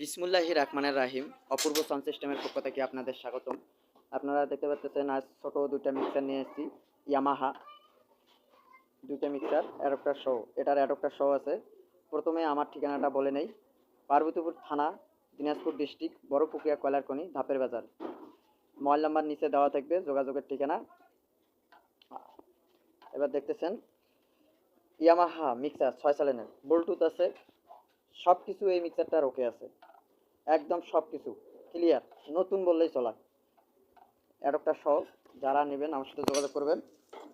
বিসমুল্লাহি রহমানের রাহিম। অপূর্ব সাউন্ড সিস্টেমের পক্ষ থেকে আপনাদের স্বাগতম। আপনারা দেখতে পাচ্ছেন, আজ ছোট দুইটা মিক্সার নিয়ে এসেছি ইয়ামাহা দুইটা মিক্সার অ্যাডপ্টার শো এটার অ্যাডপ্টার শো আছে। প্রথমে আমার ঠিকানাটা বলে নেই। পার্বতীপুর থানা, দিনাজপুর ডিস্ট্রিক্ট বড় পুকুরিয়া কয়লারকনি, ধাপের বাজার। মোবাইল নাম্বার নিচে দেওয়া থাকবে, যোগাযোগের ঠিকানা। এবার দেখতেছেন ইয়ামাহা মিক্সার ছয় সালেনের ব্লুটুথ আছে সব কিছু এই মিক্সারটার ওকে আছে। একদম সব কিছু ক্লিয়ার নতুন বললেই চলা। অ্যাডপ্টার সহ যারা নেবেন আমার সাথে যোগাযোগ করবেন।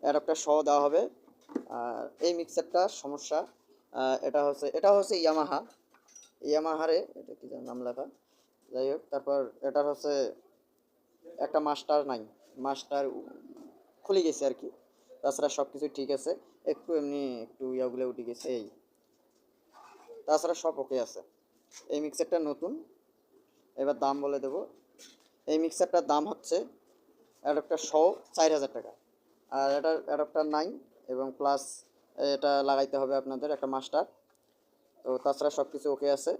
অ্যাডপ্টার সহ দেওয়া হবে। আর এই মিক্সারটা সমস্যা। এটা হচ্ছে এটা হচ্ছে ইয়ামাহা ইয়ামাহারে এটা কি নাম লেখা? যাই হোক, তারপর এটার হচ্ছে একটা মাস্টার নাই। মাস্টার খুলে গেছে আর কি। তাছাড়া সব কিছু ঠিক আছে। একটু এমনি একটু ইয়াগুলো উঠে গেছে, এই। তাছাড়া সব ওকে আছে। এই মিক্সারটা নতুন। এবার দাম বলে দেবো। এই মিক্সারটার দাম হচ্ছে অ্যাডাপ্টার সহ চার হাজার টাকা। আর এটার অ্যাডাপ্টার নাই এবং প্লাস এটা লাগাইতে হবে আপনাদের একটা মাস্টার। তো তাছাড়া সব কিছু ওকে আছে।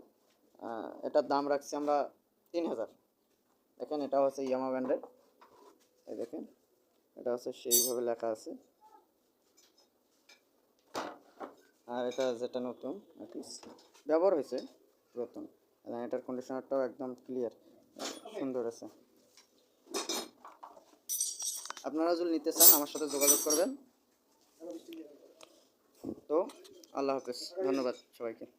এটার দাম রাখছি আমরা তিন হাজার। দেখেন এটা হচ্ছে ইয়ামা ব্র্যান্ডের। এই দেখেন এটা হচ্ছে সেইভাবে লেখা আছে। আর এটা যেটা নতুন আর কি ব্যবহার হয়েছে নতুন। এবং এটার কন্ডিশনারটাও একদম ক্লিয়ার সুন্দর আছে। আপনারা যদি নিতে চান, আমার সাথে যোগাযোগ করবেন। তো, আল্লাহ হাফেজ। ধন্যবাদ সবাইকে।